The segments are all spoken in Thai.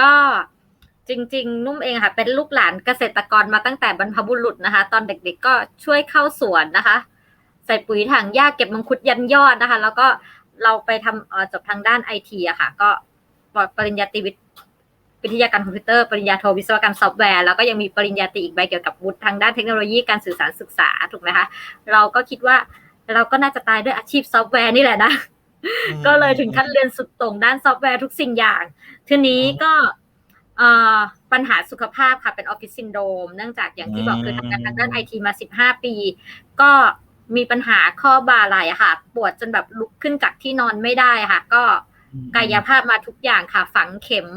ก็จริง ๆ นุ่มเองค่ะ เป็นลูกหลานเกษตรกรมาตั้งแต่บรรพบุรุษนะคะ ตอนเด็กๆก็ช่วยเข้าสวนนะคะ ใส่ปุ๋ยถังหญ้าเก็บมังคุดยันยอดนะคะ แล้วก็เราไปทำจบทางด้านไอทีอะค่ะ ก็ปริญญาตรีวิทย์วิทยาการคอมพิวเตอร์ปริญญาโทวิศวกรรมซอฟต์แวร์แล้วก็ยังมีปริญญาตรีอีกใบเกี่ยวกับวุฒิทางด้านเทคโนโลยีการสื่อสารศึกษาถูกไหมคะ เราก็คิดว่าเราก็น่าจะตายด้วยอาชีพซอฟต์แวร์นี่แหละนะ ก็เลยถึงขั้นเรียนสุดโต่งด้านซอฟต์แวร์ทุกสิ่งอย่าง ทีนี้ก็เอ่อปัญหาสุขภาพค่ะเป็นออฟฟิศซินโดมเนื่องจากอย่างที่บอกคือทำงานทางด้านไอทีมา 15 ปี ก็มีปัญหาข้อบ่าไหล่อะค่ะ ปวดจนแบบลุกขึ้นจากที่นอนไม่ได้ค่ะ ก็กายภาพมาทุกอย่างค่ะ ฝังเข็ม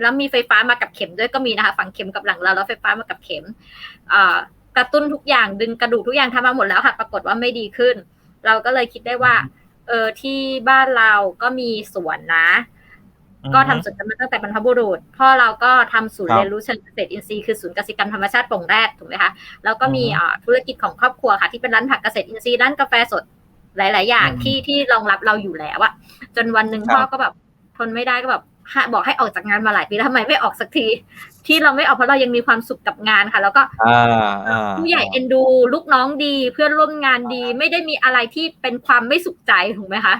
แล้วมีไฟฟ้ามากับเข็มด้วยก็มีนะคะ ฝังเข็มกับหลังเราแล้วไฟฟ้ามากับเข็มเอ่อกระตุ้นทุกอย่างดึงกระดูกทุกอย่างทำมาหมดแล้วค่ะ ปรากฏว่าไม่ดีขึ้น เราก็เลยคิดได้ว่า เออที่บ้านเราก็มีสวนนะ ก็ทำสวนกันมาตั้งแต่บรรพบุรุษพ่อเราก็ทำศูนย์ครับเรียนรู้เชิงเกษตรอินทรีย์คือศูนย์กสิกรรมธรรมชาติโป่งแรดถูกไหมคะแล้วก็มีอือฮึอ่าธุรกิจของครอบครัวค่ะ ที่เป็นร้านผักเกษตรอินทรีย์ร้านกาแฟสดหลาย ๆ อย่างอืมที่ที่รองรับเราอยู่แล้วอะจนวันหนึ่งครับพ่อก็แบบทนไม่ได้ก็แบบฮะ บอกให้ออกจากงานมาหลายปีแล้วทำไมไม่ออกสักที ที่เราไม่ออกเพราะเรายังมีความสุขกับงานค่ะ แล้วก็อ่าอ่าผู้ใหญ่เอ็นดู ลูกน้องดี เพื่อนร่วมงานดี ไม่ได้มีอะไรที่เป็นความไม่สุขใจถูกไหมคะ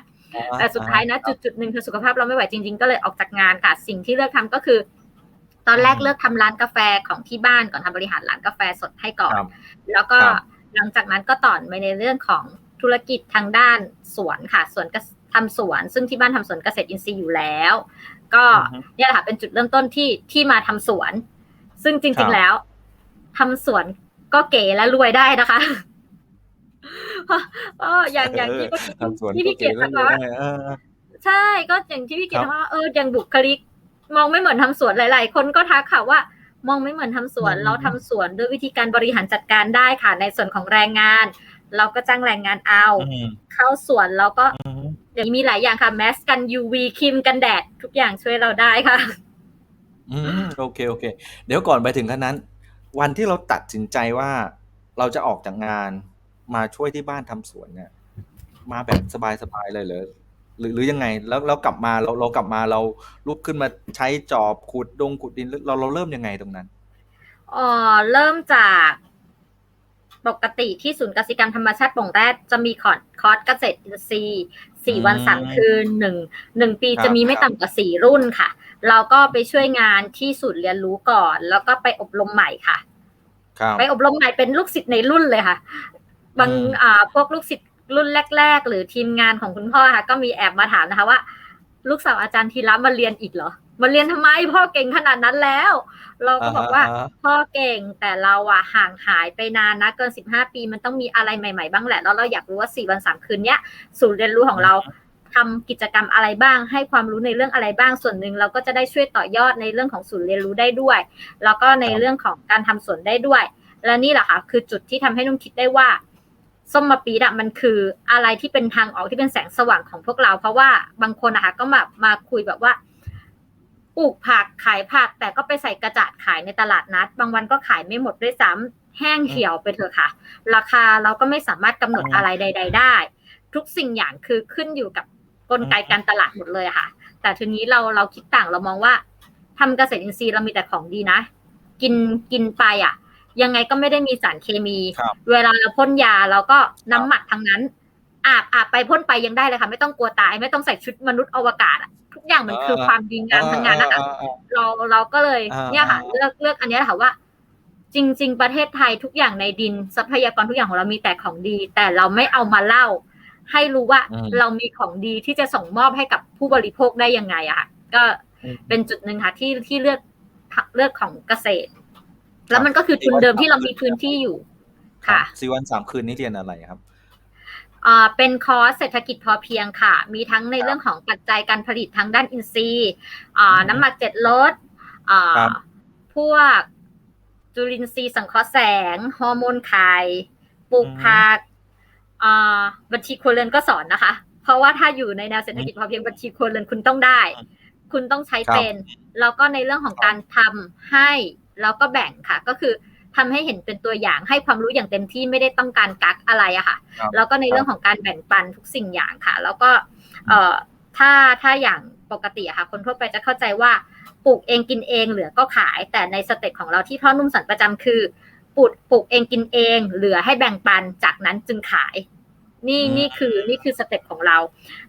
แต่สุดท้ายนะจุดจุดหนึ่งคือสุขภาพเราไม่ไหวจริง ๆ ก็เลยออกจากงานค่ะ สิ่งที่เลือกทำก็คือ ตอนแรกเลือกทำร้านกาแฟของที่บ้านก่อนทำบริหารร้านกาแฟสดให้ก่อนครับแล้วก็ครับหลังจากนั้นก็ต่อไปในเรื่องของธุรกิจทางด้านสวนค่ะสวนเกษทำสวน ซึ่งที่บ้านทำสวนเกษตรอินทรีย์อยู่แล้ว ก็อือฮึเนี่ยแหละค่ะเป็นจุดเริ่มต้นที่ที่มาทำสวน ซึ่งจครัริงบๆแล้วทำสวนก็เก๋และรวยได้นะคะเพราะเพราะอย่างอย่างที่เออทำสวนที่พี่เกียรติก็ทักเก๋ว่าได้เออใช่ก็อย่างที่พี่เกียรติครับว่าเอออย่างบุคลิก มองไม่เหมือนทำสวนหลาย ๆ คนก็ทักค่ะว่า มองไม่เหมือนทำสวนอืมเราทำสวนด้วยวิธีการบริหารจัดการได้ค่ะ ในส่วนของแรงงาน เราก็จ้างแรงงานเอาอืมเข้าสวนเราก็ อืมอย่างนี้มีหลายอย่างค่ะแมสกัน UV ครีมกันแดด ทุกอย่างช่วยเราได้ค่ะ อืมโอเคโอเค เดี๋ยวก่อนไปถึงขั้นนั้น วันที่เราตัดสินใจว่าเราจะออกจากงานมาช่วยที่บ้านทำสวนเนี่ย มาแบบสบายๆเลยเหรอหรือหรือยังไงแล้วเรากลับมาเราเรากลับมาเราลุกขึ้นมาใช้จอบขุดดงขุดดินเราเราเริ่มยังไงตรงนั้นเอ่อเริ่มจาก ปกติที่ศูนย์กสิกรรมธรรมชาติโป่งแรดจะมีคอร์สคอร์สเกษตรอินทรีย์สี่อืมวันสามคืนหนึ่งหนึ่งปีครับจะมีไม่ต่ำกว่าสี่รุ่นค่ะ เราก็ไปช่วยงานที่ศูนย์เรียนรู้ก่อน แล้วก็ไปอบรมใหม่ค่ะครับไปอบรมใหม่เป็นลูกศิษย์ในรุ่นเลยค่ะ บางอืมอ่าพวกลูกศิษย์รุ่นแรก ๆ หรือทีมงานของคุณพ่อค่ะ ก็มีแอบมาถามนะคะว่า ลูกสาวอาจารย์ธีระมาเรียนอีกเหรอ มาเรียนทำไมพ่อเก่งขนาดนั้นแล้ว เราก็บอกว่าฮะพ่อเก่งแต่เราอะห่างหายไปนานนะเกิน15ปีมันต้องมีอะไรใหม่ๆ บ้างแหละแล้วเราอยากรู้ว่า4วัน3คืนเนี้ยศูนย์เรียนรู้ของเราทำกิจกรรมอะไรบ้าง ให้ความรู้ในเรื่องอะไรบ้างส่วนหนึ่งเราก็จะได้ช่วยต่อยอดในเรื่องของศูนย์เรียนรู้ได้ด้วย แล้วก็ในครับเรื่องของการทำสวนได้ด้วย และนี่แหละค่ะคือจุดที่ทำให้นุ่มคิดได้ว่าส้มมาปีดอะมันคืออะไรที่เป็นทางออกที่เป็นแสงสว่างของพวกเรา เพราะว่าบางคนนะคะก็มามาคุยแบบว่า ปลูกผักขายผัก แต่ก็ไปใส่กระจาดขายในตลาดนัด บางวันก็ขายไม่หมดด้วยซ้ำแห้งเหี่ยวไปเถอะค่ะ ราคาเราก็ไม่สามารถกำหนดอะไรใด ๆ ได้ ทุกสิ่งอย่างคือขึ้นอยู่กับกลไกการตลาดหมดเลยอะค่ะ แต่ทีนี้เราเราคิดต่างเรามองว่าทำเกษตรอินทรีย์เรามีแต่ของดีนะ กินกินไปอะ ยังไงก็ไม่ได้มีสารเคมีครับเวลาเราพ่นยาเราก็น้ำหมักทั้งนั้นอาบอาบไปพ่นไปยังได้เลยค่ะ ไม่ต้องกลัวตาย ไม่ต้องใส่ชุดมนุษย์อวกาศอะ ทุกอย่างมันคืออ่าความดีงามทั้งนั้นนะคะอ่าอ่าอ่าเราเราก็เลยอ่าเนี่ยค่ะอ่าเลือกเลือกอันเนี้ยค่ะว่า จริง ๆ ประเทศไทยทุกอย่างในดินทรัพยากรทุกอย่างของเรามีแต่ของดี แต่เราไม่เอามาเล่า ให้รู้ว่าอืมเรามีของดีที่จะส่งมอบให้กับผู้บริโภคได้ยังไงอะค่ะก็อืมเป็นจุดหนึ่งค่ะที่ที่เลือกเลือกของเกษตร แล้วมันก็คือทุนเดิมที่เรามีพื้นที่อยู่ ค่ะสี่วันสามคืนนี้เรียนอะไรครับอ่า เป็นคอร์สเศรษฐกิจพอเพียงค่ะ มีทั้งในเรื่องของปัจจัยการผลิตทางด้านอินทรีย์อ่าอืมน้ำหมักเจ็ดรสอ่าครับพวกจุลินทรีย์สังเคราะห์แสง ฮอร์โมนไข่ปลูกผักอ่าบัญชีครัวเรือนก็สอนนะคะ เพราะว่าถ้าอยู่ในแนวเศรษฐกิจพอเพียงบัญชีครัวเรือนคุณต้องได้ คุณต้องใช้ครับเป็น แล้วก็ในเรื่องของการทำให้แล้วก็แบ่งค่ะ ก็คือ ทำให้เห็นเป็นตัวอย่างให้ความรู้อย่างเต็มที่ไม่ได้ต้องการกักอะไรอะค่ะครับแล้วก็ในเรื่องของการแบ่งปันทุกสิ่งอย่างค่ะ แล้วก็เอ่อถ้าถ้าอย่างปกติอะค่ะ คนทั่วไปจะเข้าใจว่าปลูกเองกินเองเหลือก็ขาย แต่ในสเต็ปของเราที่พ่อนุ่มสอนประจำคือปลูกปลูกเองกินเอง เหลือให้แบ่งปันจากนั้นจึงขาย นี่อืมนี่คือนี่คือสเต็ปของเรา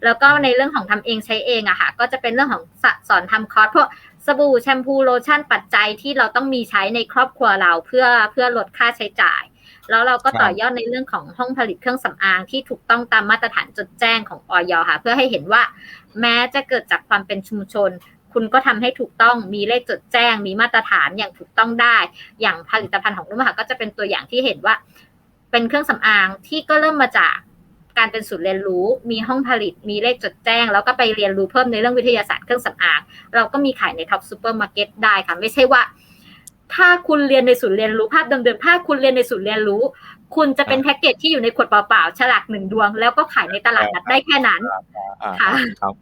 แล้วก็ในเรื่องของทำเองใช้เองอะค่ะ ก็จะเป็นเรื่องของสสอนทำคอร์สพวกสบู่แชมพูโลชั่นปัจจัยที่เราต้องมีใช้ในครอบครัวเราเพื่อเพื่อลดค่าใช้จ่าย แล้วเราก็ต่อยอดในเรื่องของห้องผลิตเครื่องสำอางที่ถูกต้องตามมาตรฐานจดแจ้งของออยค่ะ เพื่อให้เห็นว่า แม้จะเกิดจากความเป็นชุมชน คุณก็ทำให้ถูกต้องมีเลขจดแจ้ง มีมาตรฐานอย่างถูกต้องได้ อย่างผลิตภัณฑ์ของนุ่มค่ะก็จะเป็นตัวอย่างที่เห็นว่า เป็นเครื่องสำอางที่ก็เริ่มมาจาก การเป็นศูนย์เรียนรู้ มีห้องผลิต มีเลขจดแจ้ง แล้วก็ไปเรียนรู้เพิ่มในเรื่องวิทยาศาสตร์เครื่องสำอาง เราก็มีขายในท็อปซูเปอร์มาร์เก็ตได้ค่ะ ไม่ใช่ว่า ถ้าคุณเรียนในศูนย์เรียนรู้ภาพเดิมๆถ้าคุณเรียนในศูนย์เรียนรู้ คุณจะเป็นแพ็กเกจที่อยู่ในขวดเปล่าๆ ฉลากหนึ่งดวง แล้วก็ขายในตลาดนัดได้แค่นั้นอ่าค่ะครับ